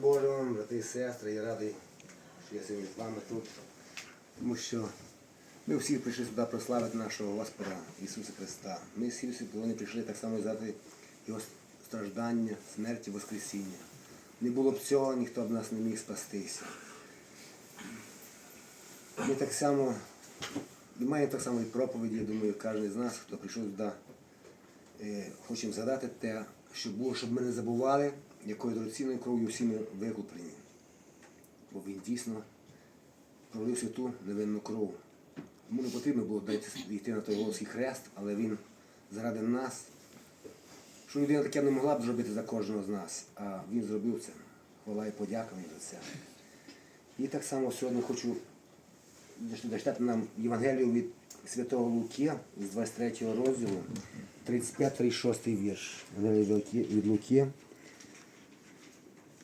Божого, брати і сестри, я радий, що я сьогодні з вами тут. Тому що ми всі прийшли сюди прославити нашого Господа Ісуса Христа. Ми всі всі прийшли так само заради Його страждання, смерті, Воскресіння. Не було б цього, ніхто б нас не міг спастися. Ми так само, і маємо так само і проповіді, я думаю, кожен з нас, хто прийшов сюди, е, хочемо згадати те, що було, щоб ми не забували, якою дорогоцінною кров'ю всі викуплені. Бо він дійсно пролив святу невинну кров. Йому не потрібно було йти на той Голгофський хрест, але він заради нас, що людина таке не могла б зробити за кожного з нас, а він зробив це. Хвала і подяка за це. І так само сьогодні хочу дочитати нам Євангелію від Святого Луки з 23 розділу, 35-36 вірш. Від Луки,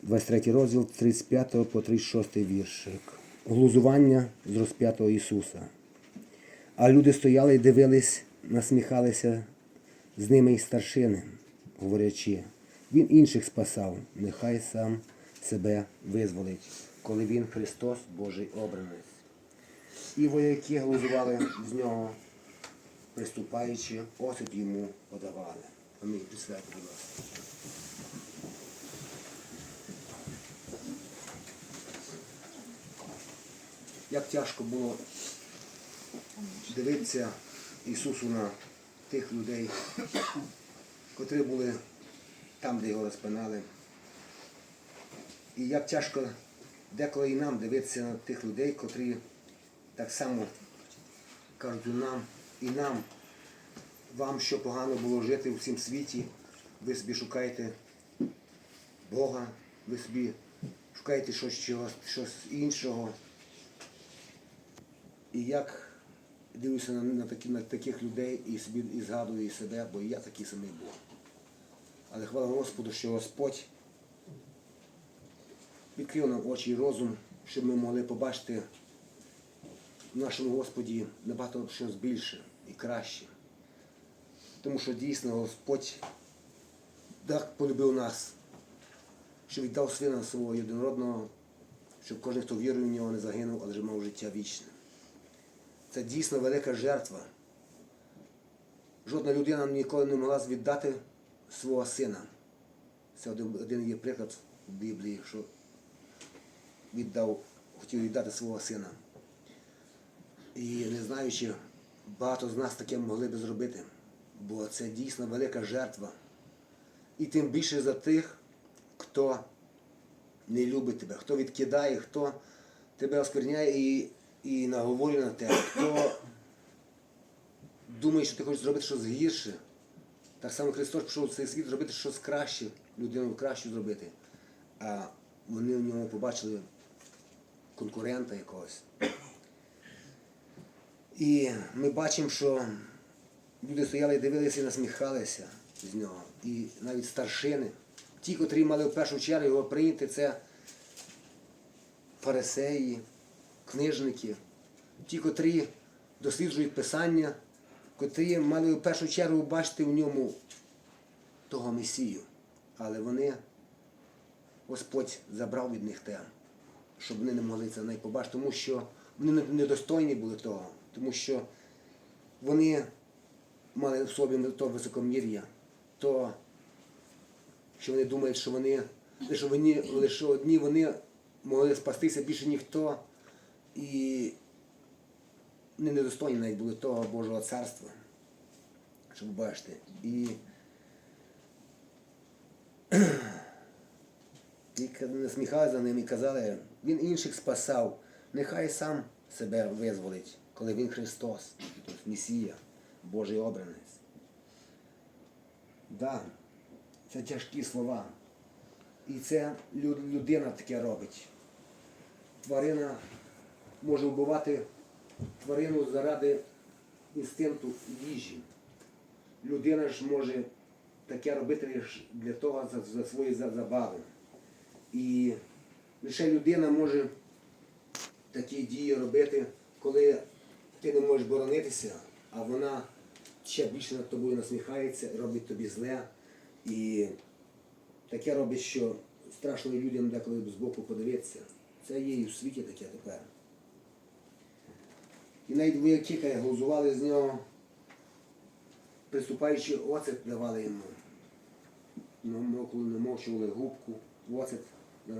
23 розділ 35 по 36 віршик. Глузування з розп'ятого Ісуса. А люди стояли і дивились, насміхалися з ними і старшини, говорячи, він інших спасав, нехай сам себе визволить, коли він Христос, Божий обранець. І вояки глузували з нього, приступаючи, осуд йому подавали. Амінь. Будь ласка. Як тяжко було дивитися Ісусу на тих людей, котрі були там, де його розпинали. І як тяжко деколи і нам дивитися на тих людей, котрі так само кажуть нам і нам, вам що погано було жити в цім світі, ви собі шукаєте Бога, ви собі шукаєте щось, щось іншого. І як дивлюся на, на, такі, на таких людей і собі і згадую і себе, бо і я такий самий був. Але хвала Господу, що Господь відкрив нам очі і розум, щоб ми могли побачити в нашому Господі набагато щось більше і краще. Тому що дійсно Господь так полюбив нас, що віддав сина свого єдинородного, щоб кожен, хто вірує в нього, не загинув, але мав життя вічне. Це дійсно велика жертва. Жодна людина ніколи не могла віддати свого сина. Це один, є приклад в Біблії, що віддав, хотів віддати свого сина. І не знаючи, багато з нас таке могли би зробити, бо це дійсно велика жертва. І тим більше за тих, хто не любить тебе, хто відкидає, хто тебе оскверняє і, і наговорює на тебе, хто думає, що ти хочеш зробити щось гірше. Так само Христос пішов в цей світ зробити щось краще, людину кращу зробити. А вони в ньому побачили конкурента якогось. І ми бачимо, що люди стояли і дивилися і насміхалися з нього. І навіть старшини, ті, котрі мали в першу чергу його прийняти, це фарисеї, книжники, ті, котрі досліджують Писання, котрі мали в першу чергу бачити в ньому того Месію. Але вони, Господь забрав від них те, щоб вони не могли це навіть побачити, тому що вони недостойні були того, тому що вони мали в собі то високомір'я, то, що вони думають, що вони лише, одні вони могли спастися більше ніхто, і вони недостойні навіть були того Божого царства, щоб бачити. І і к- насміхали за ним і казали, він інших спасав, нехай сам себе визволить, коли він Христос, тобто Месія, Божий обранець. Да, це тяжкі слова. І це людина таке робить. Тварина може вбивати тварину заради інстинкту їжі. Людина ж може таке робити для того за, за свої забави. І лише людина може такі дії робити, коли ти не можеш боронитися, а вона ще більше над тобою насміхається, робить тобі зле. І таке робить, що страшно людям деколи збоку подивитися. Це є і в світі таке тепер. І навіть вояки глузували з нього, приступаючи оцет давали йому. Ну, коли намовчували губку, оцет е,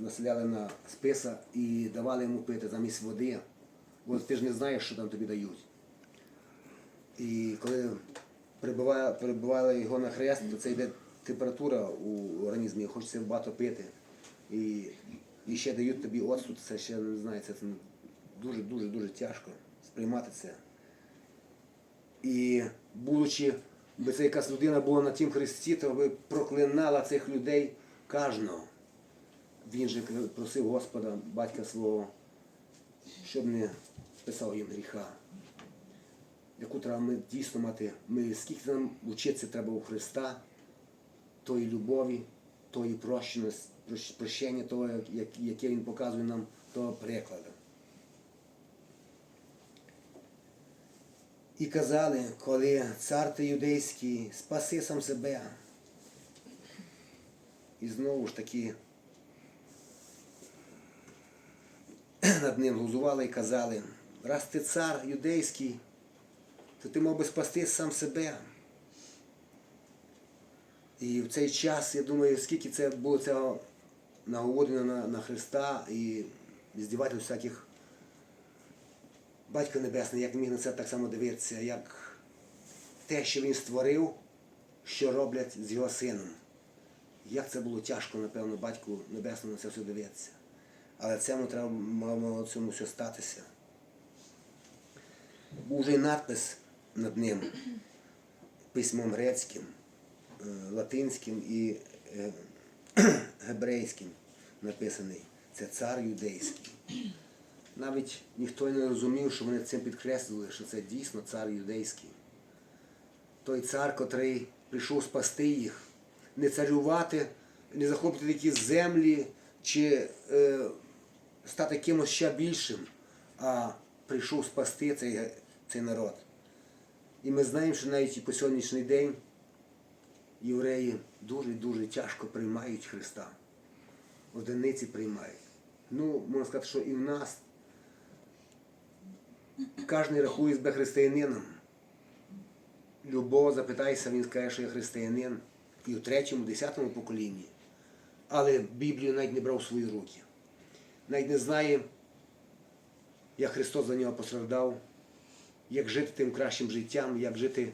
населяли на списа і давали йому пити замість води. Бо ти ж не знаєш, що там тобі дають. І коли перебивали його на хрест, то це йде температура у організмі, хочеться багато пити. І, і ще дають тобі оцту, це ще не знаю, це дуже дуже тяжко сприймати це. І будучи, би це якась людина була на тім хресті, то би проклинала цих людей кожного. Він же просив Господа, батька свого, щоб не писав їм гріха. Яку треба ми дійсно мати, ми скільки нам вчитися треба у Христа, тої любові, тої прощеності, прощ- прощення того, як- як- яке Він показує нам, того прикладу. І казали, коли цар ти юдейський, спаси сам себе. І знову ж таки над ним глузували і казали, раз ти цар юдейський, то ти мав би спасти сам себе. І в цей час, я думаю, скільки це було цього наговорено на, на Христа і здіватель всяких Батько Небесний, як міг на це так само дивитися, як те, що він створив, що роблять з його сином. Як це було тяжко, напевно, батьку Небесному на це все дивитися. Але цьому треба мало цьому все статися. Був вже надпис над ним письмом грецьким, е, латинським і е, гебрейським написаний. Це цар юдейський. Навіть ніхто не розумів, що вони цим підкреслили, що це дійсно цар юдейський. Той цар, котрий прийшов спасти їх, не царювати, не захопити якісь землі чи е, стати кимось ще більшим, а прийшов спасти цей, цей народ. І ми знаємо, що навіть і по сьогоднішній день євреї дуже-дуже тяжко приймають Христа. Одиниці приймають. Ну, можна сказати, що і в нас кожен рахує себе християнином. Любого запитайся, він скаже, що я християнин і в третьому, десятому поколінні. Але Біблію навіть не брав в свої руки. Навіть не знає, як Христос за нього постраждав, як жити тим кращим життям, як жити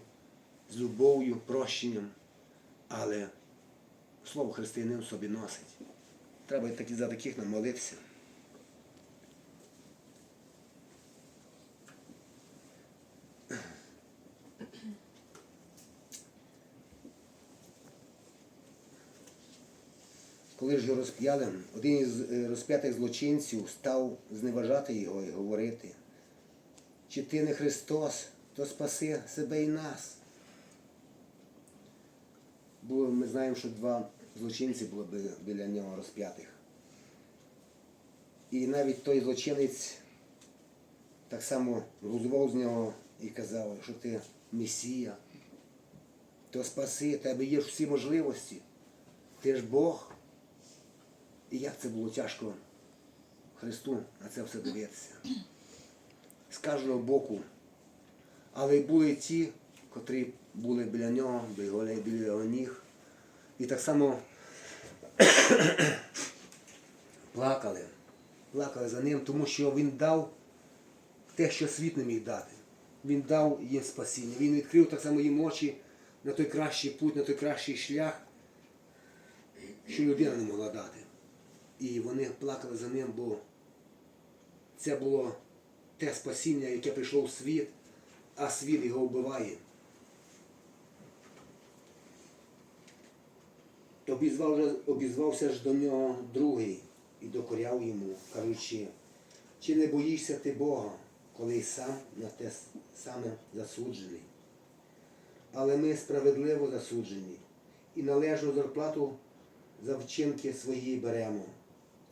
з любов'ю, прощенням. Але слово християнин собі носить. Треба за таких нам Коли ж його розп'яли, один із е, розп'ятих злочинців став зневажати його і говорити, чи ти не Христос, то спаси себе і нас. Було, ми знаємо, що два злочинці було бі- біля нього розп'ятих. І навіть той злочинець так само глузував з нього і казав, що ти Месія, то спаси, тебе є всі можливості. Ти ж Бог. І як це було тяжко Христу на це все дивитися. З кожного боку. Але були ті, котрі були біля нього, біля його ніг. І так само плакали. Плакали за ним, тому що він дав те, що світ не міг дати. Він дав їм спасіння. Він відкрив так само їм очі на той кращий путь, на той кращий шлях, що людина не могла дати. І вони плакали за ним, бо це було те спасіння, яке прийшло в світ, а світ його вбиває. Обізвав, обізвався ж до нього другий і докоряв йому, кажучи, чи не боїшся ти Бога, коли й сам на те саме засуджений? Але ми справедливо засуджені і належну зарплату за вчинки свої беремо.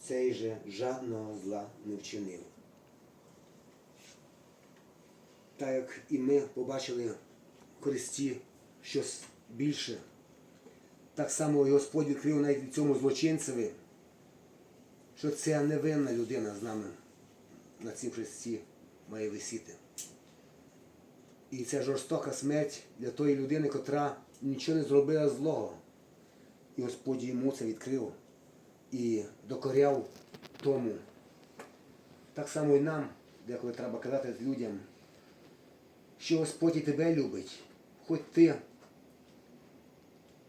Цей же жадного зла не вчинив. Так як і ми побачили в Христі щось більше, так само і Господь відкрив навіть цьому злочинцеві, що ця невинна людина з нами на цім хресті має висіти. І це жорстока смерть для тої людини, котра нічого не зробила злого. І Господь йому це відкрив і докоряв тому. Так само і нам, деколи треба казати людям, що Господь і тебе любить, хоч ти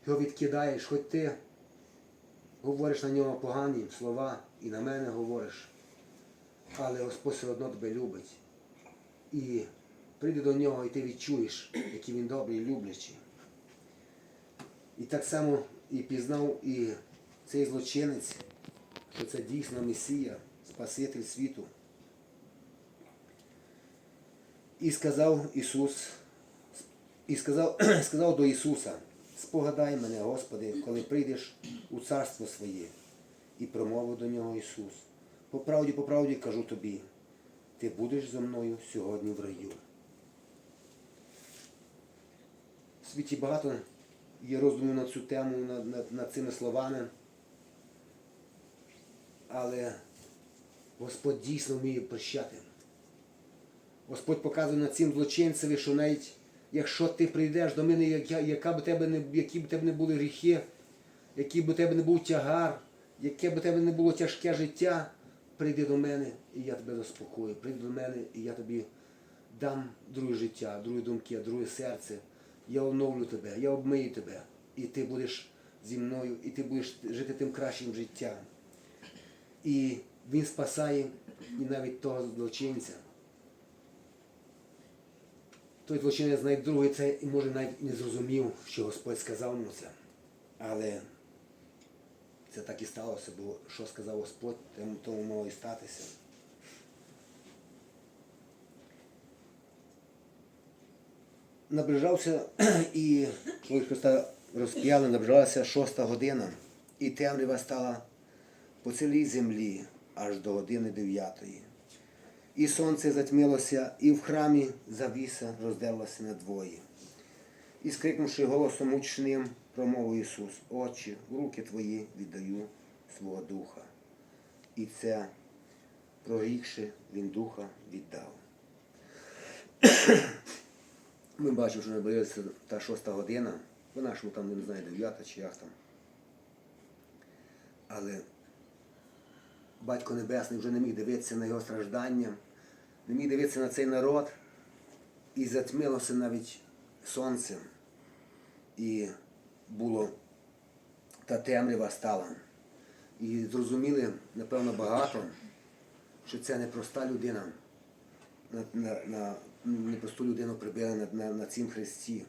його відкидаєш, хоч ти говориш на нього погані слова і на мене говориш, але Господь все одно тебе любить. І прийди до нього, і ти відчуєш, який він добрий люблячий. І так само і пізнав і цей злочинець, що це дійсно Месія, Спаситель світу. І сказав Ісус, і сказав, сказав до Ісуса, спогадай мене, Господи, коли прийдеш у царство своє. І промовив до нього Ісус. По правді, по правді кажу тобі, ти будеш зо мною сьогодні в раю. В світі багато є роздумів на цю тему, над, над, над цими словами. Але Господь дійсно вміє прощати. Господь показує на цим злочинцеві, що навіть якщо ти прийдеш до мене, яка, б тебе не, які б тебе не були гріхи, який б тебе не був тягар, яке б тебе не було тяжке життя, прийди до мене, і я тебе заспокою. Прийди до мене, і я тобі дам друге життя, другі думки, друге серце. Я оновлю тебе, я обмию тебе, і ти будеш зі мною, і ти будеш жити тим кращим життям. І він спасає і навіть того злочинця. Той злочинець навіть другий це і може навіть не зрозумів, що Господь сказав йому це. Але це так і сталося, бо що сказав Господь, тому, мало і статися. Наближався і коли Христа розп'яли, наближалася шоста година, і темрява стала по цілій землі аж до години дев'ятої. І сонце затьмилося, і в храмі завіса роздерлася надвоє. І скрикнувши голосом мучним, промовив Ісус, Отче, в руки Твої віддаю свого духа. І це, прорікши, Він духа віддав. Ми бачимо, що наблизилася та шоста година, по нашому там, не знаю, дев'ята чи як там. Але Батько Небесний вже не міг дивитися на його страждання, не міг дивитися на цей народ, і затьмилося навіть сонце. І було та темрява стала. І зрозуміли, напевно, багато, що це не проста людина. На, на, на, не просту людину прибили на, на, на цім хресті.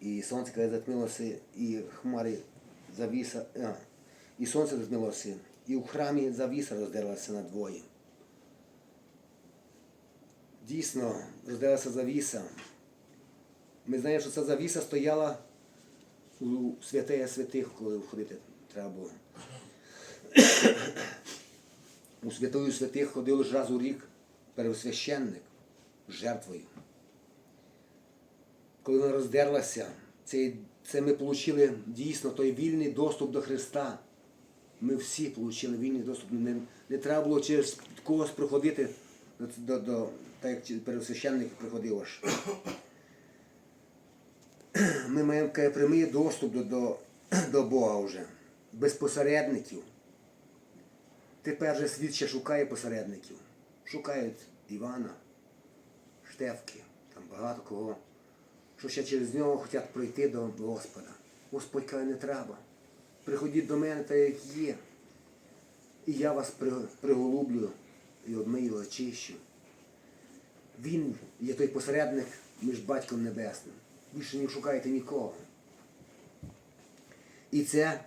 І сонце, коли затмилося, і хмари завіса, і сонце затмилося, і в храмі завіса роздерлася надвоє. Дійсно, роздерлася завіса. Ми знаємо, що ця завіса стояла у святеє святих, коли входити треба було. У святою святих ходив лише раз у рік первосвященник з жертвою. Коли вона роздерлася, це, це ми отримали дійсно той вільний доступ до Христа. Ми всі отримали вільний доступ. Не, не треба було через когось проходити, до, до, до, так як первосвященник приходив аж. Ми маємо прямий доступ до, до, до Бога вже, без посередників. Тепер же світ ще шукає посередників. Шукають Івана, Штефки, там багато кого, що ще через нього хочуть пройти до Господа. Господь каже, не треба. Приходіть до мене так, як є. І я вас приголублю і обмию, очищу. Він є той посередник між Батьком Небесним. Більше не шукайте нікого. І це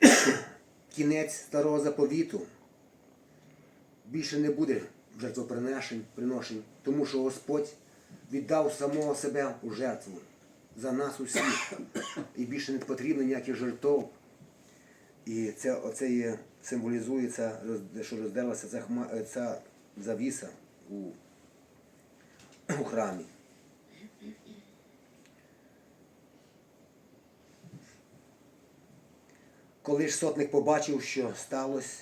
кінець старого заповіту. Більше не буде жертвоприношень, приношень, тому що Господь віддав самого себе у жертву за нас усіх. І більше не потрібно ніяких жертов. І це оце є, символізується, що роздерлася ця, ця завіса у, у храмі. Коли ж сотник побачив, що сталося,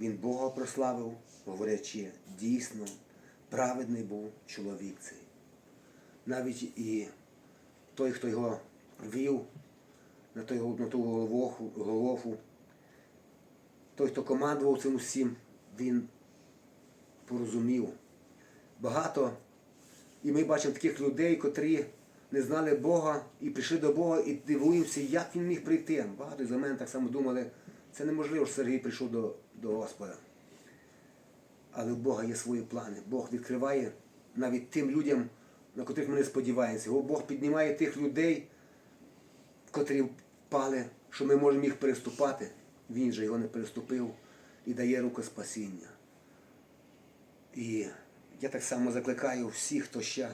він Бога прославив, говорячи, дійсно, праведний був чоловік цей. Навіть і той, хто його вів на, той, на ту головоху, голову, той, хто командував цим усім, він порозумів. Багато, і ми бачимо таких людей, котрі не знали Бога і прийшли до Бога і дивуємося, як він міг прийти. Багато за мене так само думали, це неможливо, що Сергій прийшов до, до Господа. Але у Бога є свої плани. Бог відкриває навіть тим людям, на котрих ми не сподіваємося. О, Бог піднімає тих людей, котрі впали, що ми можемо їх переступати. Він же його не переступив і дає руку спасіння. І я так само закликаю всіх, хто ще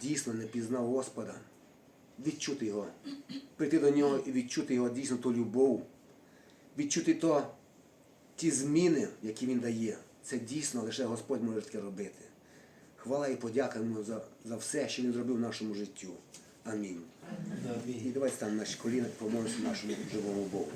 дійсно не пізнав Господа, відчути його, прийти до нього і відчути його дійсно ту любов, відчути то, ті зміни, які він дає. Це дійсно лише Господь може таке робити. Хвала і подяка йому за, за все, що він зробив в нашому життю. Амінь. І давайте станемо наші коліна і помолимося нашому живому Богу.